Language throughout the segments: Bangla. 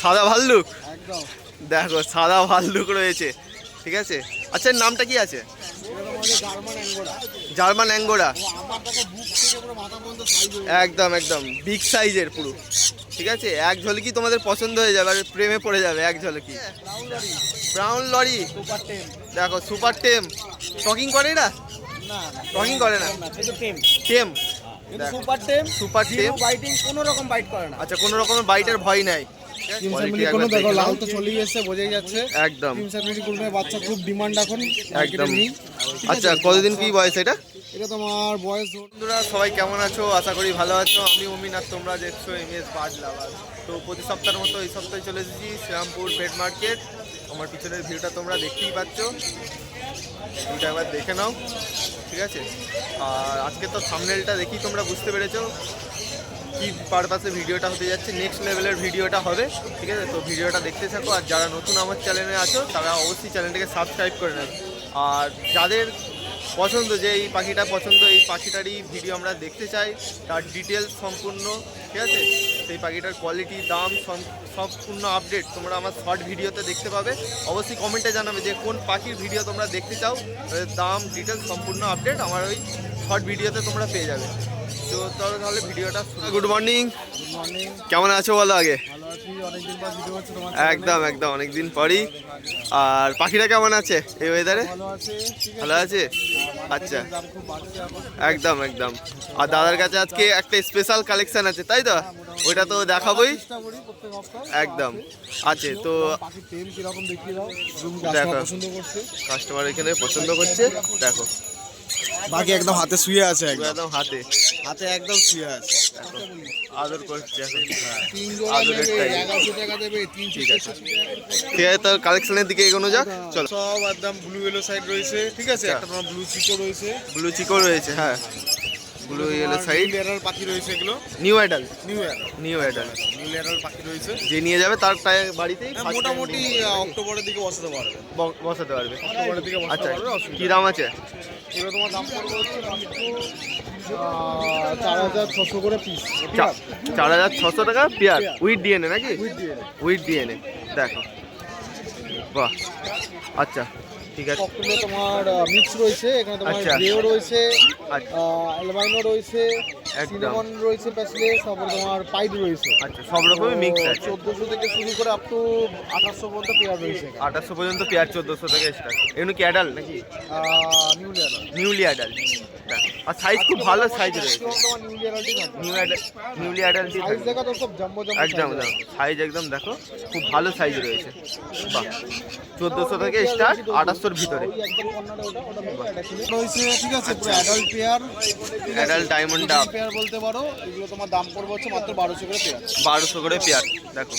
সাদা ভাল্লুক? দেখো সাদা ভাল্লুক রয়েছে। ঠিক আছে? আচ্ছা এর নামটা কি আছে? German Angora. একদম একদম। বিগ সাইজের পুরো। ঠিক আছে? এক ঝলকি তোমাদের পছন্দ হয়ে যাবে আর প্রেমে পড়ে যাবে এক ঝলকি। Brown lory. দেখো সুপার টেম। টকিং করে না টকিং করে না? টেম। সুপার টেম সুপার টেম। বাইটিং কোনো রকম বাইট করে না। আচ্ছা কোনো রকমের বাইটের ভয় নাই। কোনো দেখো লাল তো চলেই এসেছে বোঝাই যাচ্ছে। একদম। ক্রিম ফ্যামিলি কোনো বাচ্চা খুব ডিমান্ড এখন একদম। আচ্ছা কতদিন কি বয়স এটা? এটা তোমার বয়স বন্ধুরা সবাই কেমন আছো? আশা করি ভালো আছো। আমি অমিন আর তোমরা দেখছ এম এস বার্ড লাভার তো প্রতি সপ্তাহের মতো এই সপ্তাহে চলে এসেছি শ্রীরামপুর পেট মার্কেট আমার পিছনের ভিউটা তোমরা দেখতেই পাচ্ছ। ভিউটা একবার দেখে নাও। ঠিক আছে? আর আজকে তো থামনেলটা দেখি তোমরা বুঝতে পেরেছ? কি পারপাসে ভিডিওটা হতে যাচ্ছে নেক্সট লেভেলের ভিডিওটা হবে, ঠিক আছে? তো ভিডিওটা দেখতে থাকো, আর যারা নতুন আমার চ্যানেলে আছো, তারা অবশ্যই চ্যানেলটাকে সাবস্ক্রাইব করে নেবে। আর যাদের পছন্দ যে এই পাখিটা পছন্দ, এই পাখিটারই ভিডিও আমরা দেখতে চাই, তার ডিটেলস সম্পূর্ণ, ঠিক আছে? সেই পাখিটার কোয়ালিটি দাম, সম- সম্পূর্ণ আপডেট তোমরা আমার শর্ট ভিডিওতে দেখতে পাবে। অবশ্যই কমেন্টে জানাবে যে কোন পাখির ভিডিও তোমরা দেখতে চাও দাম ডিটেলস সম্পূর্ণ আপডেট আমার ওই শর্ট ভিডিওতে তোমরা পেয়ে যাবে। তো তাহলে ভিডিওটা গুড মর্নিং কেমন আছো বলো আগে? একদম একদম অনেকদিন পরই। আর পাখিটা কেমন আছে এই ওয়েদারে ভালো আছে? আচ্ছা। একদম একদম। আর দাদার কাছে আজকে একটা স্পেশাল কালেকশন আছে তাই তো? ওইটা তো দেখাবোই। একদম। আছে তো দেখো। কাস্টমার এখানে পছন্দ করছে। দেখো। বাকি একদম হাতে শুয়ে আছে একদম। হাতে। হাতে একদম শুয়ে আছে। আদর করছে তিন আদরের ঠিক আছে। ঠিক আছে তো কালেকশনের দিকে এগোনো যাক। চলো। সব একদম ব্লু ইয়েলো সাইড রয়েছে ঠিক আছে? আচ্ছা। একটা তোমার ব্লু চিকো রয়েছে। ব্লু চিকো রয়েছে হ্যাঁ। ব্লু ইয়েলো সাইড লেয়ারাল পাখি রয়েছে এগুলো। New adult new year new adult new লেয়ারাল পাখি রয়েছে। যে নিয়ে যাবে তার বাড়িতেই হ্যাঁ, মোটামুটি অক্টোবরের দিকে বসাতে পারবে। বসাতে পারবে। অক্টোবরের দিকে আচ্ছা কি দাম আছে? এগুলো তোমার দাম পড়বে চার হাজার ছশো করে পিস চার হাজার ছশো টাকা পেয়ার। উইথ ডিএনএ নাকি? উইথ ডিএনএ উইথ ডিএনএ দেখো। বাহ আচ্ছা। ঠিক আছে। ককটেলে তোমার মিক্স রয়েছে এখানে তোমার আচ্ছা। গ্রেও রয়েছে আচ্ছা। অ্যালবাইনো রয়েছে একদম। সিনেমন রয়েছে প্যাসলে সব তোমার পাইড রয়েছে। আচ্ছা সব রকমই মিক্স আছে। চোদ্দোশো থেকে শুরু করে আপ টু আঠাশশো পর্যন্ত পেয়ার রয়েছে আঠাশশো পর্যন্ত পেয়ার চোদ্দোশো থেকে স্টার্ট এগুলো কি অ্যাডাল নাকি? নিউলি লেয়ার নিউলি অ্যাডাল আর সাইজ খুব ভালো সাইজ রয়েছে। নিউলি জাম্বো জাম্বো একদম সাইজ একদম। দেখো খুব ভালো সাইজ রয়েছে। বাহ। চোদ্দোশো থেকে স্টার্ট আঠাশশোর ভিতরে। রয়েছে ঠিক আছে adult pair adult diamond dove pair বলতে পারো এগুলো তোমার দাম পড়বে হচ্ছে মাত্র বারোশো করে পেয়ার বারোশো করে পেয়ার দেখো।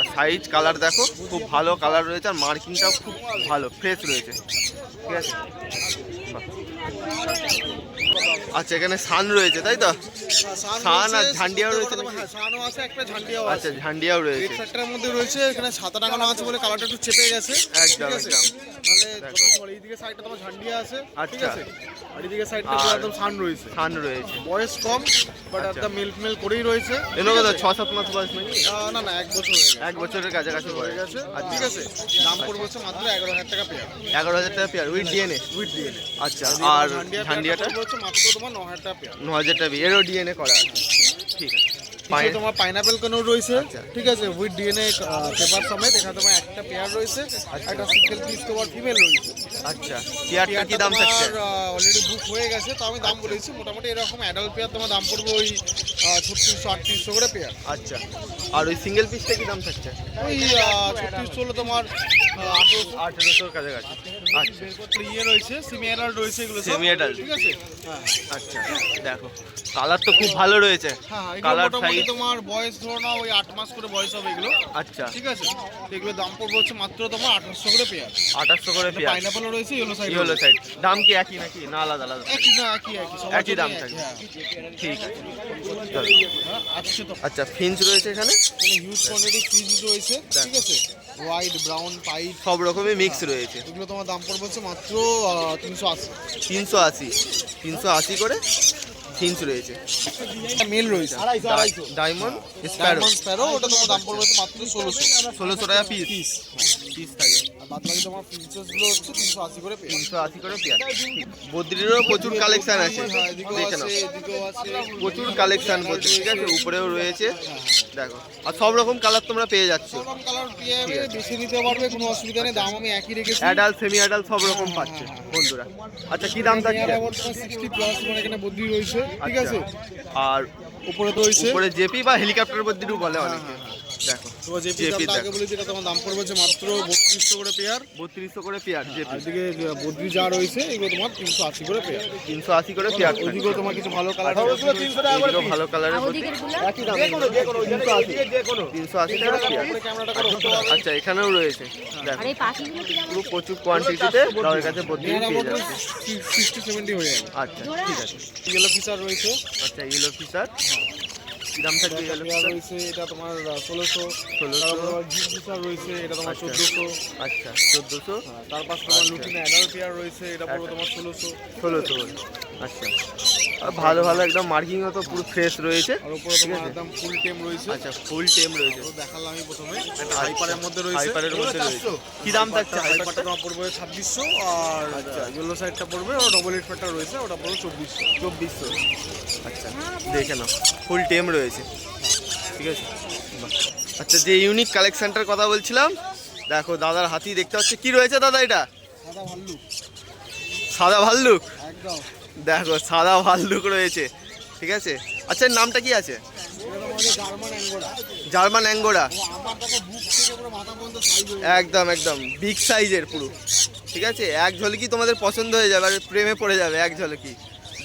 আর সাইজ কালার দেখো খুব ভালো কালার রয়েছে আর মার্কিংটাও খুব ভালো ফ্রেশ রয়েছে। ঠিক আছে? বাহ। আচ্ছা এখানে সান রয়েছে তাই তো? শান আর ঝান্ডিয়াও রয়েছে নাকি? হ্যাঁ আছে একটা ঝান্ডিয়াও আচ্ছা ঝান্ডিয়াও রেড রয়েছে ফ্যাক্টরের মধ্যে রয়েছে এখানে সাদা টাঙানো আছে বলে কালারটা একটু চেপে গেছে। একদম, একদম। তাহলে এইদিকে সাইডটা তোমার ঝান্ডিয়া আছে ঠিক আচ্ছা। আছে? আর এইদিকে সাইডটা একদম সান রয়েছে। সান রয়েছে। বয়স কম বাট। একদম মিল্ক মিল করেই রয়েছে। এগুলো কত আছে? ছ সাত মাস বয়স নাকি? না না এক বছর এক বছরের কাছাকাছি হয়ে বয়স। গেছে। আর আচ্ছা। ঠিক আছে? দাম পড়বে হচ্ছে মাত্র এগারো হাজার টাকা পেয়ার এগারো হাজার টাকা pair with DNA with DNA আচ্ছা আর ঝান্ডিয়াটা? হচ্ছে মাত্র তোমার ন হাজার টাকা ন হাজার টাকা এরও ডিএনএ করা আছে। ঠিক আছে। পায়ে তোমার পাইনাপেল কেনও রয়েছে। আচ্ছা। ঠিক আছে উইথ ডিএনএ পেপার সমেত এখানে তোমার একটা পেয়ার রয়েছে একটা সিঙ্গেল পিস তোমার ফিমেল রয়েছে। আচ্ছা পেয়ারটা কি দাম থাকছে অলরেডি বুক হয়ে গেছে তো আমি দাম বলেছি। মোটামুটি এরকম অ্যাডাল্ট পেয়ার তোমার দাম পড়বে ওই ছত্রিশশো আটত্রিশশো করে পেয়ার। আচ্ছা আর ওই সিঙ্গেল পিসটা কি দাম থাকছে ওই ছত্রিশশো হলো তোমার আঠেরোশো। আঠেরোশোর কাছাকাছি। আচ্ছা। ইয়ে রয়েছে সেমি অ্যাডাল্ট রয়েছে এগুলো। Semi adult। ঠিক আছে? হ্যাঁ আচ্ছা দেখো কালার তো খুব ভালো রয়েছে। হ্যাঁ কালার মোটামুটি সাইজ তোমার বয়স ধরো না ওই আট মাস করে বয়স হবে এগুলো। আচ্ছা। ঠিক আছে? এগুলো দাম পড়বে হচ্ছে মাত্র তোমার আঠাশশো করে পেয়ার। আঠাশশো করে পেয়ার। পাইনাপেলও রয়েছে ইয়েলো সাইড ইয়েলো সাইড দাম কি একই নাকি? না আলাদা আলাদা একই না একই একই। একই দাম জন্যই থাকে। হ্যাঁ। ঠিক আছে। হ্যাঁ, আচ্ছা ফিঞ্চ রয়েছে এখানে? হিউজ কোয়ান্টিটি ফিজ রয়েছে ঠিক আছে? হোয়াইট ব্রাউন পাইপ সব রকমই মিক্স রয়েছে। এগুলো তোমার দাম পড়বে হচ্ছে মাত্র তিনশো আশি। তিনশো আশি। তিনশো আশি করে ফিন্স রয়েছে। মেল রয়েছে। ডায়মন্ড স্প্যারো স্প্যারো ওটা তোমার দাম পড়বে মাত্র ষোলোশো। ষোলোশো টাকা পিস পিস থাকে। বাদ বাকি তোমার ফিচার্স হচ্ছে তিনশো আশি করে পেয়ে তিনশো আশি করে পেয়ার বদ্রিরও প্রচুর কালেকশন আছে। হ্যাঁ দেখে নাও। আছে। প্রচুর কালেকশন বলতে ঠিক আছে? উপরেও রয়েছে। দেখো। আর সব রকম কালার তোমরা পেয়ে যাচ্ছ। নিতে পারবে কোনো অসুবিধা নেই। দাম আমি একই রেখেছি। অ্যাডাল্ট সেমি অ্যাডাল্ট সব রকম পাচ্ছে বন্ধুরা। আচ্ছা কি দাম থাকছে সিক্সটি প্লাস মানে এখানে বদ্রি রয়েছে ঠিক আচ্ছা। আছে? আর উপরে তো উপরে জেপি বা হেলিকপ্টার বদ্রিও বলে অনেকে। দেখো তো যে JP দামটা আগে দেখো। বলেছি তোমার দাম পড়বে হচ্ছে মাত্র বত্রিশশো করে পেয়ার। বত্রিশশো করে পেয়ার জেপি। এদিকে বদ্রি যা রয়েছে এগুলো তোমার তিনশো আশি করে পেয়ার। তিনশো আশি করে পেয়ার। ওইদিকেও তোমার কিছু ভালো কালার এগুলো ভালো কালারের একই দাম। টাকা পেয়ার। ক্যামেরাটা করো আচ্ছা এখানেও রয়েছে। দেখো। আর পাখিগুলো কি পুরো প্রচুর কোয়ান্টিটিতে তাদের কাছে বদ্রি পেয়ে হয়ে যাবে। আচ্ছা ঠিক আছে। ইয়েলো ফিচার রয়েছে। আচ্ছা ইয়েলো ফিচার কি দাম থাকবে পেয়ার রয়েছে এটা তোমার ষোলোশো। ষোলোশো। রয়েছে এটা তোমার আচ্ছা। চোদ্দোশো। আচ্ছা চোদ্দোশো। তার পাশে তোমার লুটিনা এগারো পেয়ার রয়েছে এটা পড়বে আচ্ছা। তোমার ষোলোশো। ষোলোশো আচ্ছা। ভালো ভালো একদম মার্কিং তো পুরো ফ্রেশ রয়েছে। ঠিক আছে। একদম ফুল টেম রয়েছে। আচ্ছা ফুল টেম রয়েছে। দেখালাম আমি প্রথমে। হাইপারের মধ্যে রয়েছে। হাইপারের মধ্যে রয়েছে। কি দাম থাকছে হাইপারটা তোমার পড়বে ছাব্বিশশো আর আচ্ছা। ইয়েলো সাইডটা পড়বে আর ডবল প্যাডটা রয়েছে ওটা পড়বে চব্বিশশো। চব্বিশশো। আচ্ছা দেখে নাও। ফুল টেম রয়েছে। ঠিক আছে? আচ্ছা যে ইউনিক কালেকশনটার কথা বলছিলাম দেখো দাদার হাতি দেখতে পাচ্ছি। কি রয়েছে দাদা এটা? সাদা ভাল্লু সাদা ভাল্লুক? একদম। দেখো সাদা ভাল্লুক রয়েছে। ঠিক আছে? আচ্ছা নামটা কি আছে? German Angora. একদম একদম। বিগ সাইজের পুরো। ঠিক আছে? এক ঝলকি তোমাদের পছন্দ হয়ে যাবে আর প্রেমে পড়ে যাবে এক ঝলকি।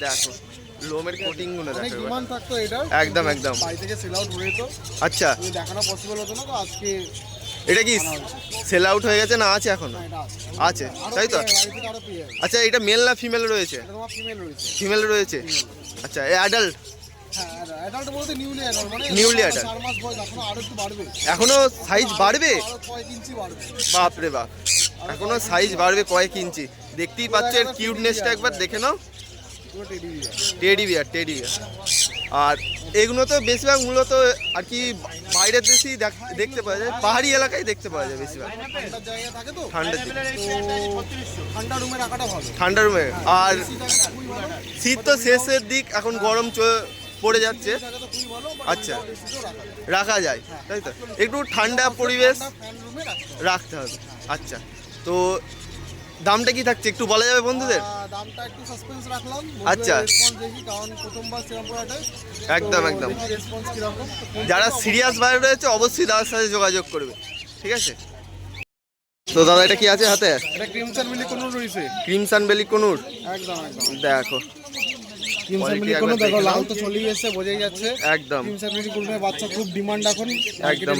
দেখো লোমের কোটিংগুলো দেখো ডিমান্ড থাকতো এটা একদম, একদম। বাড়ি থেকে সেল আউট হয়ে যেত। আচ্ছা। দেখানো পসিবল হতো না তো আজকে এটা কি সেল আউট হয়ে গেছে না আছে এখনও? আছে। তাই তো? আচ্ছা এটা মেল না ফিমেল রয়েছে? ফিমেল রয়েছে। আচ্ছা এ অ্যাডাল্ট নিউলি অ্যাডাল্ট এখনও সাইজ বাড়বে। বাড়বে? বাপ। এখনও সাইজ বাড়বে কয়েক ইঞ্চি। দেখতেই পাচ্ছ এর কিউটনেসটা একবার দেখে নাও। Teddy bear teddy bear teddy bear আর এগুলো তো বেশিরভাগ মূলত আর কি বাইরের দেশেই দেখ- দেখতে পাওয়া যায় পাহাড়ি এলাকায় দেখতে পাওয়া যায় বেশিরভাগ। তো ঠান্ডা রুমে রাখাটা ভালো। ঠান্ডা রুমে। আর শীত তো শেষের দিক এখন গরম পড়ে যাচ্ছে। আচ্ছা। রাখা যায় তাই তো? একটু ঠান্ডা পরিবেশ। রাখতে হবে। আচ্ছা তো দামটা কি থাকছে? একটু বলা যাবে বন্ধুদের? দামটা একটু সাসপেন্স রাখলাম। আচ্ছা। দেখি কারণ প্রথমবার শ্রীরামপুর একদম, একদম। রেসপন্স যারা সিরিয়াস বাইরে রয়েছে অবশ্যই দাদার সাথে যোগাযোগ করবে। ঠিক আছে? তো দাদা এটা কি আছে হাতে? এটা ক্রিমসন মিলি কোনো রয়েছে। ক্রিমসান বেলি কনুর? একদম একদম। দেখো। কোনো দেখো লাল তো চলেই বোঝাই যাচ্ছে। একদম। বাচ্চা খুব ডিমান্ড এখন একদম।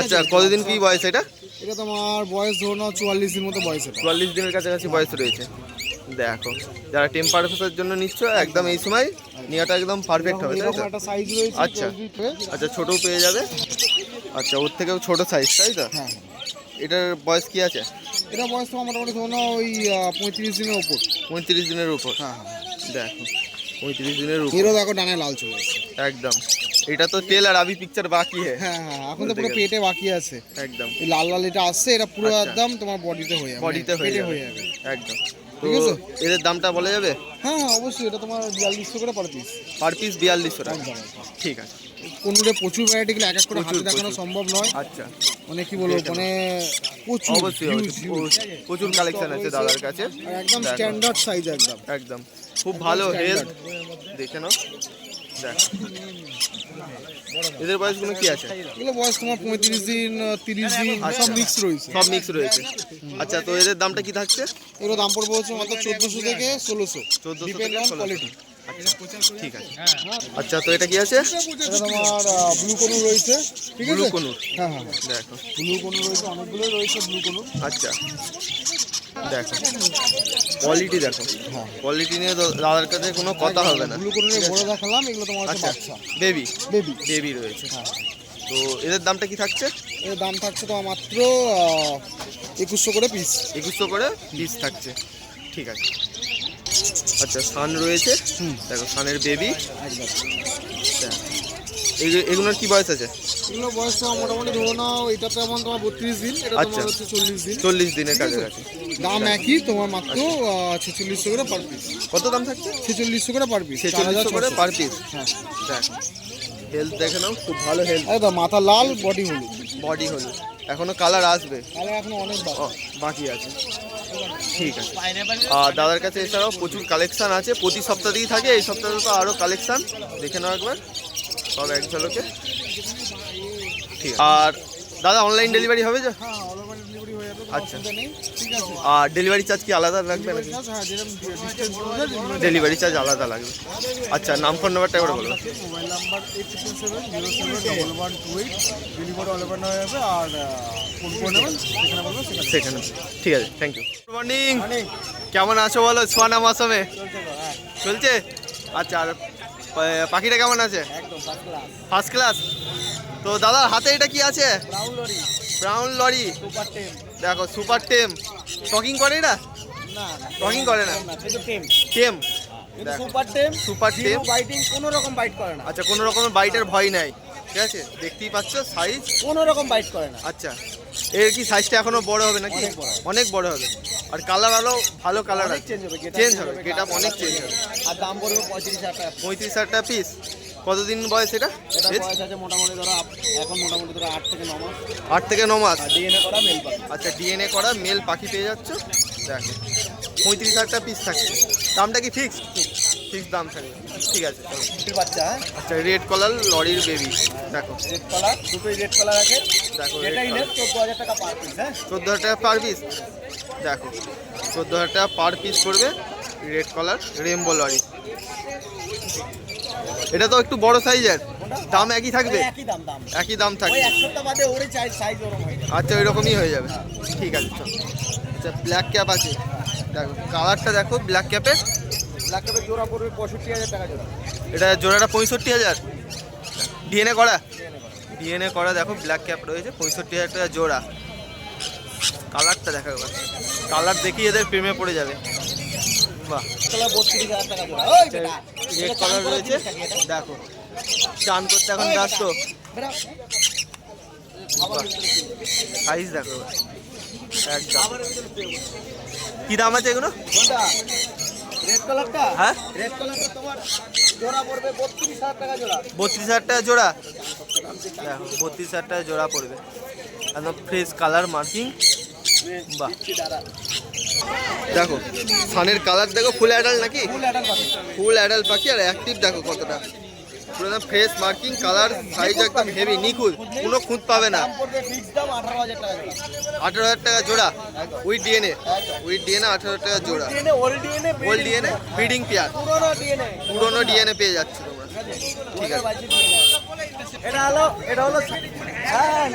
আচ্ছা আছে? কতদিন কি বয়স এটা? এটা তোমার বয়স ধরো না চুয়াল্লিশ দিন মতো বয়স চুয়াল্লিশ দিনের কাছাকাছি বয়স রয়েছে। দেখো যারা টেম্পারেচারের জন্য নিচ্ছ একদম এই সময় নেওয়াটা একদম পারফেক্ট হবে তো? আচ্ছা। 12 feet হয়ে। আচ্ছা। ছোটও পেয়ে যাবে। আচ্ছা ওর থেকেও ছোট সাইজ তাই তো? হ্যাঁ এটার বয়স কি আছে? এটা বয়স তোমার মোটামুটি ধরো ওই পঁয়ত্রিশ দিনের ওপর পঁয়ত্রিশ দিনের উপর। হ্যাঁ হ্যাঁ। দেখো। পঁয়ত্রিশ দিনের এরও দেখো ডানায় লাল চলে এসেছে। একদম। এটা তো তেল আর আবি পিকচার বাকি হে। হ্যাঁ হ্যাঁ এখন তো পুরো পেটে বাকি আছে। একদম। এই লাল লাল এটা আসছে এটা পুরো আচ্ছা। একদম তোমার বডিতে হয়ে যাবে। বডিতে হয়ে যাবে। একদম। তো এদের দামটা বলা যাবে? হ্যাঁ হ্যাঁ অবশ্যই। এটা তোমার বিয়াল্লিশশো করে পার পিস পার পিস বিয়াল্লিশশো টাকা। ঠিক আছে। কোনোটা প্রচুর ভ্যারাইটি গুলো এক এক করে হাতে দেখানো সম্ভব নয়। আচ্ছা। মানে কি বলব মানে প্রচুর অবশ্যই প্রচুর কালেকশন আছে দাদার কাছে। একদম স্ট্যান্ডার্ড সাইজ একদম। একদম। খুব ভালো হেলথ দেখে নাও। এদের বয়সগুলো কি আছে? এগুলো বয়স তোমার পঁয়ত্রিশ দিন তিরিশ দিন আচ্ছা। সব মিক্স রয়েছে। সব মিক্স রয়েছে। আচ্ছা তো এদের দামটা কি থাকছে? এগুলো দাম পড়বে হচ্ছে মাত্র চোদ্দোশো থেকে ষোলোশো। চোদ্দোশো থেকে ষোলোশো। কোয়ালিটি ঠিক আছে। আচ্ছা তো এটা কি আছে? তোমার ব্লু কোনু রয়েছে। ঠিক ব্লু আছে? হ্যাঁ হ্যাঁ। দেখো। ব্লু কোনু রয়েছে অনেকগুলো রয়েছে ব্লু কোনু আচ্ছা। দেখো। কোয়ালিটি দেখো। হ্যাঁ। কোয়ালিটি নিয়ে তো দাদার কাছে কোনো কথা হবে না। বড় দেখালাম এগুলো তোমার আচ্ছা। বেবি বেবি বেবি রয়েছে। হ্যাঁ। তো এদের দামটা কি থাকছে? এর দাম থাকছে তোমার মাত্র একুশশো করে পিস একুশশো করে পিস থাকছে। ঠিক আছে। আচ্ছা সান রয়েছে। হুম। দেখো সানের বেবি একদম। এগুলোর কি বয়স আছে? এগুলো বয়স মোটামুটি ধরো নাও এটা তেমন তোমার বত্রিশ দিন এটা আচ্ছা। তোমার হচ্ছে চল্লিশ দিন। চল্লিশ দিনের কাছাকাছি। দাম একই তোমার মাত্র ছেচল্লিশশো করে পার পিস কত দাম থাকছে? ছেচল্লিশশো করে পার পিস ছেচল্লিশশো করে পার পিস হ্যাঁ। হেলথ দেখে নাও খুব ভালো হেলথ একদম মাথা লাল বডি হলুদ। বডি হলো এখনও কালার আসবে। তাহলে এখন অনেক বাকি। বাকি আছে। ঠিক আছে। আর দাদার কাছে এছাড়াও প্রচুর কালেকশন আছে। প্রতি সপ্তাহতেই থাকে এই সপ্তাহে তো আরও কালেকশন দেখে নাও একবার সব এক ঝলকে। ঠিক আর দাদা অনলাইন ডেলিভারি হবে যা হ্যাঁ অল ওভার ডেলিভারি হয়ে যাবে আচ্ছা। আর ডেলিভারি চার্জ কি আলাদা লাগবে হ্যাঁ ডেলিভারি চার্জ আলাদা লাগবে। আচ্ছা নাম ফোন নাম্বারটা একবার বলব mobile number eight triple seven zero seven double one two eight delivery all over হয়ে যাবে আর ফোন করে নেবেন যেখানে বলবেন সেখানে। সেখানে। ঠিক আছে থ্যাংক ইউ গুড মর্নিং কেমন আছো বলো? সোয়ানা মাসমে? চলছে হ্যাঁ। চলছে? আচ্ছা আর পাখিটা কেমন আছে? ফার্স্ট ক্লাস ফার্স্ট ক্লাস তো দাদার হাতে এটা কি আছে? Brown lorry. সুপার টেম। দেখো সুপার টেম। টকিং করে এটা না টকিং করে না? না কিন্তু টেম। টেম। সুপার টেম সুপার টেম। বাইটিং কোনো রকম বাইট করে না। আচ্ছা কোনো রকমের বাইটের ভয় নাই। ঠিক আছে? দেখতেই পাচ্ছ সাইজ কোনো রকম বাইট করে না। আচ্ছা এর কি সাইজটা এখনও বড় হবে নাকি? অনেক বড় হবে। আর কালার আলো ভালো কালার আছে। চেঞ্জ হবে চেঞ্জ হবে গেট অনেক চেঞ্জ হবে। আর দাম পড়বে পঁয়ত্রিশ হাজার টাকা। পঁয়ত্রিশ হাজার টাকা পিস কতদিন বয়স এটা? বয়স আছে মোটামুটি ধরো এখন মোটামুটি ধরো আট থেকে ন মাস। আট থেকে ন মাস? ডিএনএ করা মেল আচ্ছা ডিএনএ করা মেল পাখি পেয়ে যাচ্ছ? দেখো পঁয়ত্রিশ হাজার টাকা পিস থাকছে। দামটা কি ফিক্স ফিক্স দাম থাকবে। ঠিক আছে বাচ্চা হ্যাঁ? আচ্ছা রেড কলার লরির বেবি দেখো। রেড কালার দুটোই রেড কালার আছে। দেখো যেটাই চোদ্দ হাজার টাকা পার পিস হ্যাঁ? চোদ্দ হাজার টাকা পার পিস দেখো চোদ্দ হাজার টাকা পার পিস করবে রেড কালার রেমবো লরি। এটা তো একটু বড় সাইজের। দাম একই থাকবে? একই দাম দাম। একই দাম থাকবে। এক সপ্তাহ বাদে ওরে সাইজ ওরকম আচ্ছা ওই রকমই হয়ে যাবে। ঠিক আছে চল। আচ্ছা ব্ল্যাক ক্যাপ আছে। দেখো কালারটা দেখো ব্ল্যাক ক্যাপের ব্ল্যাক ক্যাপের জোড়া পড়বে পঁয়ষট্টি হাজার টাকা জোড়া। এটা জোড়াটা পঁয়ষট্টি হাজার? ডিএনএ করা? ডিএনএ করা। দেখো ব্ল্যাক ক্যাপ রয়েছে পঁয়ষট্টি হাজার টাকা জোড়া। কালারটা দেখা কালার দেখি এদের প্রেমে পড়ে যাবে। বাহ। কালার রয়েছে? দেখো চান করতে এখন ব্যস্ত? সাইজ দেখো। একদম। কি দাম আছে এগুলো? হ্যাঁ? বত্রিশ হাজার টাকা জোড়া। দেখো বত্রিশ হাজার টাকা জোড়া পড়বে। একদম ফ্রেশ কালার মার্কিং বাহ। দেখো সানের কালার দেখো ফুল অ্যাডাল নাকি? ফুল অ্যাডাল পাখি। আর অ্যাক্টিভ দেখো কতটা। পুরো একদম ফ্রেশ মার্কিং কালার সাইজ একদম হেভি নিখুঁত কোনো খুঁত পাবে না। আঠারো হাজার টাকা জোড়া উইথ ডিএনএ উইথ ডিএনএ আঠারো হাজার টাকা জোড়া। DNA old DNA feeding pair পুরোনো ডিএনএ পুরোনো ডিএনএ পেয়ে যাচ্ছে তোমরা। ঠিক আছে। এটা হলো এটা হলো হ্যাঁ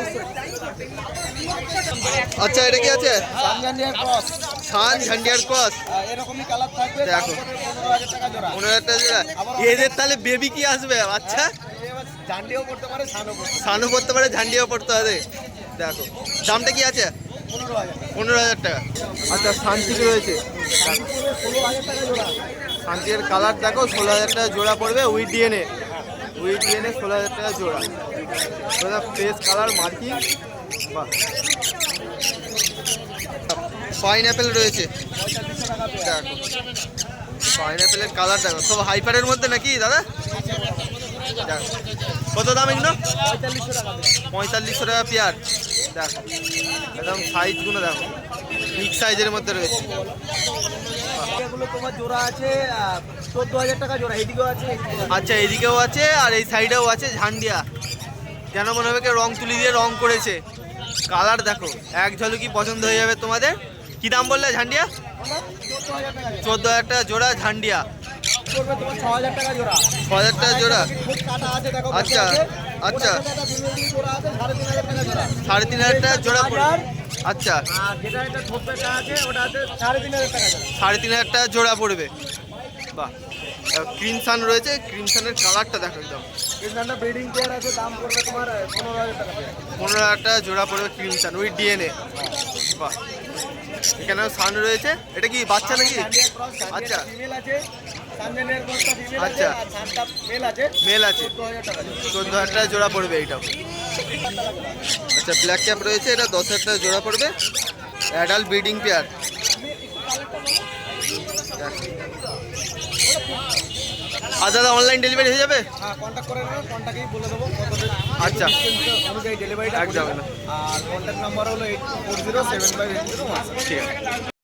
আচ্ছা এটা কি আছে? সান ঝান্ডিয়ার ক্রস। এরকমই কালার থাকবে দেখো। পনেরো হাজার টাকা জোড়া। এদের তাহলে বেবি কি আসবে? আচ্ছা। জান্ডিও করতে পারে সানও সানু পড়তে পারে ঝান্ডিও পড়তে হবে। দেখো দামটা কি আছে? পনেরো হাজার টাকা। আচ্ছা শান্তিক রয়েছে? শান্তির কালার দেখো ষোলো হাজার টাকা জোড়া পড়বে উইথ ডিএনএ উইথ ডিএনএ ষোলো হাজার টাকা জোড়া। Fresh colour, marking. বা পাইনঅ্যাপেল রয়েছে। দেখো পাইন কালার দেখো। সব হাইপারের মধ্যে নাকি, দাদা? কত দাম এগুলো? পঁয়তাল্লিশশো টাকা পেয়ার। দেখো। একদম সাইজগুলো দেখো। বিগ সাইজের মধ্যে রয়েছে। এগুলো তোমার জোড়া আছে চোদ্দ হাজার টাকা জোড়া এদিকেও আছে আচ্ছা এদিকেও আছে আর এই সাইডেও আছে ঝান্ডিয়া। যেন মনে হবে রং তুলি দিয়ে রং করেছে? কালার দেখো এক ঝলকি পছন্দ হয়ে যাবে তোমাদের। কি দাম বললে ঝান্ডিয়া? চোদ্দ হাজার টাকা জোড়া ঝান্ডিয়া। ছ হাজার টাকা জোড়া। ছ হাজার টাকা জোড়া আচ্ছা, আচ্ছা। সাড়ে তিন হাজার টাকা জোড়া পড়বে। আচ্ছা। সাড়ে তিন হাজার টাকা জোড়া পড়বে। বাহ। ক্রিমসান রয়েছে ক্রিমসানের কালারটা দেখো একদম। এখানটা ব্রিডিং পেয়ার আছে দাম পড়বে তোমার পনেরো হাজার টাকা পনেরো হাজার টাকা জোড়া পড়বে ক্রিমসান উইথ ডিএনএ। বাহ। এখানেও সান রয়েছে। এটা কি বাচ্চা নাকি? আচ্ছা। আচ্ছা। মেল আছে। মেল আছে 14000 টাকা দিয়ে। চোদ্দ হাজার টাকা জোড়া পড়বে এইটাও। আচ্ছা ব্ল্যাক ক্যাম্প রয়েছে এটা দশ হাজার টাকা জোড়া পড়বে। অ্যাডাল্ট ব্রিডিং পেয়ার আর দাদা অনলাইন ডেলিভারি হয়ে যাবে হ্যাঁ কন্ট্যাক্ট করে নেবেন কন্ট্যাক্টেই বলে দেবো আচ্ছা। অনুযায়ী ডেলিভারিটা একদম। আর কন্ট্যাক্ট নাম্বার হলো eight four zero seven five eight zero ঠিক আছে